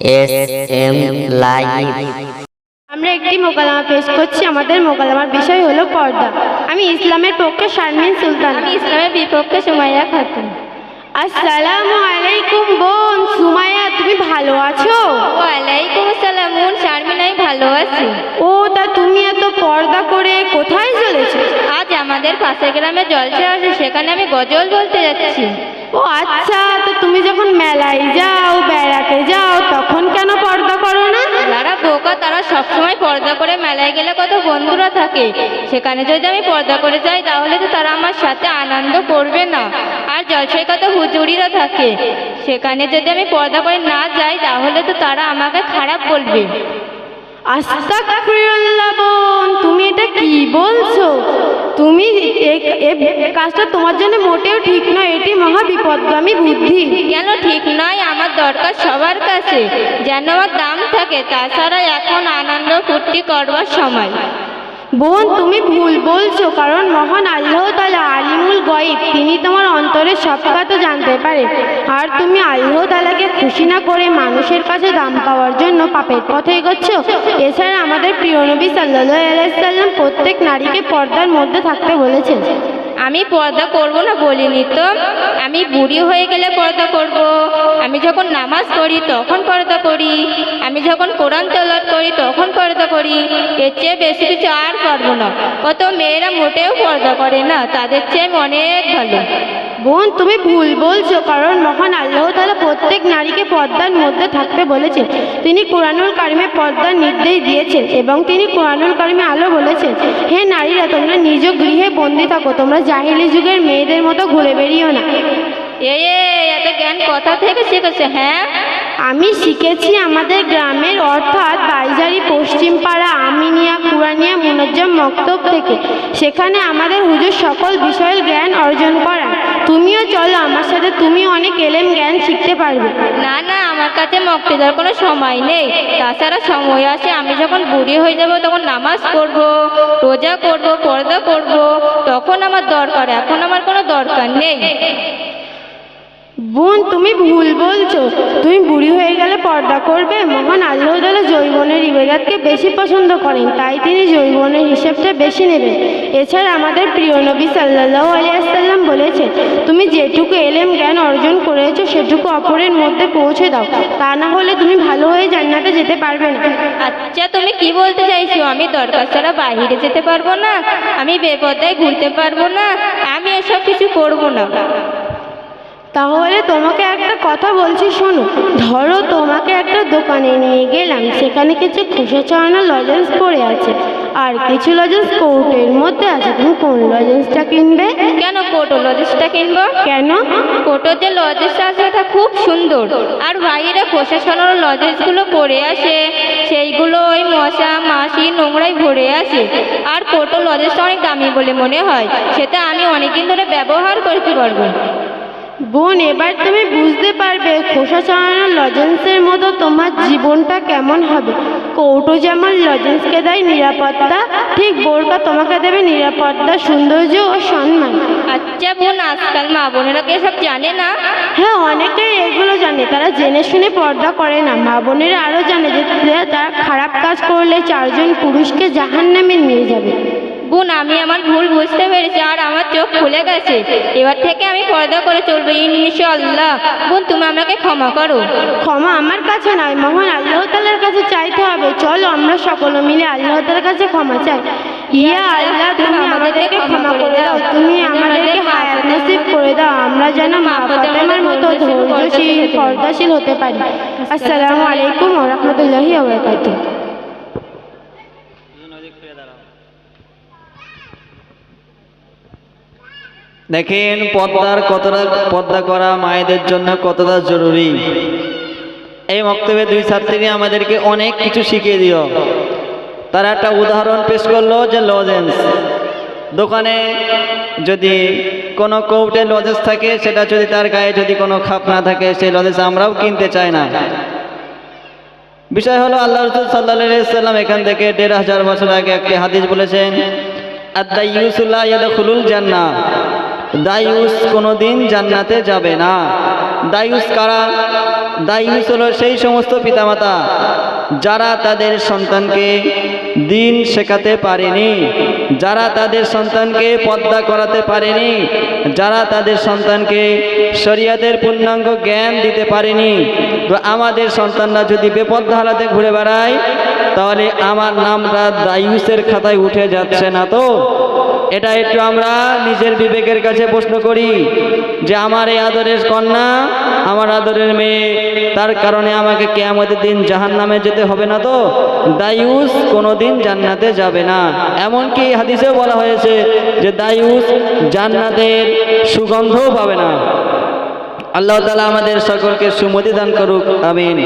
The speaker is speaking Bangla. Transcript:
এস এম লাইভ আমরা একটি মোকালামা পেশ করছি। আমাদের মোকালামার বিষয় হলো পর্দা। আমি ইসলামের পক্ষে শারমিন সুলতান। আমি ইসলামের বিপক্ষে সুমাইয়া খাতুন। আসসালামু আলাইকুম বোন। সুমাইয়া তুমি ভালো আছো? ওয়ালাইকুম আসসালাম বোন। শারমিন আমি ভালো আছি। ও তা তুমি এত পর্দা করে কোথায় আমাদের পাশের গ্রামে জলসা আছে সেখানে আমি গজল বলতে যাচ্ছি। ও আচ্ছা তো তুমি যখন মেলায় যাও বেড়াতে যাও তখন কেন পর্দা করো না? যারা বোকা তারা সবসময় পর্দা করে মেলায় গেলে কত বন্ধুরা থাকে। সেখানে যদি আমি পর্দা করে যাই তাহলে তো তারা আমার সাথে আনন্দ করবে না। আর জলসায় কত হুজুরিরা থাকে। সেখানে যদি আমি পর্দা করে না যাই তাহলে তো তারা আমাকে খারাপ বলবে। আস্তাগফিরুল্লাহ বোন তুমি এটা কি বলছো? তুমি কাজটা তোমার জন্য মোটেও ঠিক নয়, এটি মহা বিপদগামী বুদ্ধি। কেন ঠিক নয়? আমার দরকার সবার কাছে। যেন আমার দাম থাকে, তাছাড়া এখন আনন্দ ফুর্তি করবার সময়। বোন, তুমি ভুল বলছো, কারণ মহান আল্লাহ তালা আলিমুল গয়েব। তিনি তোমার অন্তরের সব কথা জানতে পারে। আর তুমি আল্লাহ তালাকে খুশি না করে মানুষের কাছে দাম পাওয়ার জন্য পাপের পথে এগোচ্ছ। এছাড়া আমাদের প্রিয় নবী সাল্লাহ আলাইসাল্লাম প্রত্যেক নারীকে পর্দার মধ্যে থাকতে বলেছেন। আমি পর্দা করব না বলিনি তো। আমি বুড়ি হয়ে গেলে পর্দা করব। আমি যখন নামাজ পড়ি তখন পর্দা করি। আমি যখন কোরআন তেলাওয়াত করি তখন পর্দা করি। এর চেয়ে বেশি কিছু আর পারব না। কত মেয়েরা মোটেও পর্দা করে না। তাদের চেয়ে অনেক ভালো। বোন তুমি ভুল বলছো কারণ মহান আল্লাহ তালা প্রত্যেক নারীকে পর্দার মধ্যে থাকতে বলেছেন। তিনি কোরআনুল কারিমে পর্দার নির্দেশ দিয়েছেন এবং তিনি কোরআনুল কারিমে আলো বলেছেন হে নারীরা তোমরা নিজ গৃহে বন্দি থাকো তোমরা জাহিলি যুগের মেয়েদের মতো ঘুরে বেরিও না। এ এত জ্ঞান কথা থেকে শিখেছে হ্যাঁ? আমি শিখেছি আমাদের গ্রামের অর্থাৎ বাইজারি পশ্চিমপাড়া আমিনিয়া কুরানিয়া মুনজ্জম মক্তব থেকে। সেখানে আমাদের হুজুর সকল বিষয়ের জ্ঞান অর্জন তুমিও চলো, আমার সাথে তুমি অনেক এলেম জ্ঞান শিখতে পারবে। না না, আমার কাছে মক্তি দেওয়ার কোনো সময় নেই। তাছাড়া সময় আসে, আমি যখন বুড়ি হয়ে যাব তখন নামাজ পড়ব, রোজা করব, পর্দা করব, তখন আমার দরকার, এখন আমার কোনো দরকার নেই। বোন, তুমি ভুল বলছো। তুমি বুড়ি হয়ে গেলে পর্দা করবে। মহান আল্লাহ তালা জৈবনের ইবাদতকে বেশি পছন্দ করেন, তাই তিনি জৈবনের হিসেবটা বেশি নেবেন। এছাড়া আমাদের প্রিয় নবী সাল্লাহ আলিয়াল্লাম বলেছেন, তুমি যেটুকু এলেম, জ্ঞান অর্জন করেছ, সেটুকু অপরের মধ্যে পৌঁছে দাও। তা না হলে তুমি ভালো হয়ে জান্নাতে যেতে পারবে না। আচ্ছা তুমি কি বলতে চাইছো? আমি দরকার ছাড়া বাইরে যেতে পারব না। আমি বেপদায় ঘুরতে পারব না। আমি এসব কিছু করব না। তাহলে তোমাকে একটা কথা বলছি শোনো। ধরো তোমাকে একটা দোকানে নিয়ে গেলাম সেখানে কিছু খোসা ছড়ানো লজেন্স পড়ে আছে। আর কিছু লজেন্স কৌটের মধ্যে আছে। তুমি কোন লজেন্সটা কিনবে? কেন কোটো লজেসটা কিনবো? কেন? কোটোর যে লজেসটা আছে ওটা খুব সুন্দর। আর বাইরে খোসা ছড়ানো লজেন্সগুলো পড়ে আসে সেইগুলো ওই মশা মাছি নোংরায় ভরে আসে আর কোটো লজেসটা অনেক দামি বলে মনে হয়। সেটা আমি অনেকদিন ধরে ব্যবহার করতে পারব বোন এবার তুমি বুঝতে পারবে খোসা ছড়ানো লজেন্সের মতো তোমার জীবনটা কেমন হবে। কৌটো যেমন লজেন্সকে দেয় নিরাপত্তা ঠিক বোরকা তোমাকে দেবে নিরাপত্তা সৌন্দর্য ও সম্মান। আচ্ছা বোন আজকাল মা বোনেরা কি এসব জানে না? হ্যাঁ অনেকেই এগুলো জানে। তারা জেনে শুনে পর্দা করে না। মা বোনেরা আরও জানে যে তারা খারাপ কাজ করলে চারজন পুরুষকে জাহান নামে নিয়ে যাবে। বোন আমি আমার ভুল বুঝতে পেরেছি আর আমার চোখ খুলে গেছে। এবার থেকে আমি পর্দা করে চলবো ইনশাল্লাহ বোন তুমি আমাকে ক্ষমা করো। ক্ষমা আমার কাছে নয় মহান আল্লাহ তালার কাছে চাইতে হবে। চলো আমরা সকলে মিলে আল্লাহ তালার কাছে ক্ষমা চাই। ইয়া আল্লাহ তুমি আমাদেরকে ক্ষমা করে দাও। তুমি আমাদেরকে হায়াত নসিব করে দাও। আমরা যেন মা ফাতেমার মতো ধৈর্যশীল পর্দাশীল হতে পারি। আসসালামু আলাইকুম ওয়া রাহমাতুল্লাহি ওয়া বারাকাতুহু। দেখেন পর্দার কতটা পর্দা করা মায়েদের জন্য কতটা জরুরি। এই বক্তব্যে দুই ছাত্রী আমাদেরকে অনেক কিছু শিখিয়ে দিও তারা একটা উদাহরণ পেশ করল যে লজেন্স। দোকানে যদি কোনো কৌটে লজেন্স থাকে, সেটা যদি তার গায়ে যদি কোনো খাপ না থাকে, সেই লজেন্স আমরাও কিনতে চাই না। বিষয় হলো, আল্লাহ রসুল সাল্লাহ সাল্লাম এখান থেকে দেড় হাজার বছর আগে একটি হাদিস বলেছেন আদাইউসুল্লাহ ইয়াদখুলুল জান্নাহ। দায়ুস কোনোদিন জান্নাতে যাবে না। দায়ুস কারা? দায়ুস হলো সেই সমস্ত পিতামাতা যারা তাদের সন্তানকে দিন শেখাতে পারেনি, যারা তাদের সন্তানকে পদ্মা করাতে পারেনি, যারা তাদের সন্তানকে শরিয়াতের পূর্ণাঙ্গ জ্ঞান দিতে পারেনি। তো আমাদের সন্তানরা যদি বেপদ্দা হালাতে ঘুরে বেড়ায়, তাহলে আমার নামটা দায়ুসের খাতায় উঠে যাচ্ছে না তো? এটা একটু আমরা নিজের বিবেকের কাছে প্রশ্ন করি যে আমার এই আদরের কন্যা, আমার আদরের মেয়ে, তার কারণে আমাকে কেয়ামতের দিন জাহান নামে যেতে হবে না তো? দায়ুস কোনো দিন জান্নাতে যাবে না। এমনকি হাদিসেও বলা হয়েছে যে দায়ুস জান্নাতের সুগন্ধও পাবে না। আল্লাহ তালা আমাদের সকলকে সুমতি দান করুক, আমিন।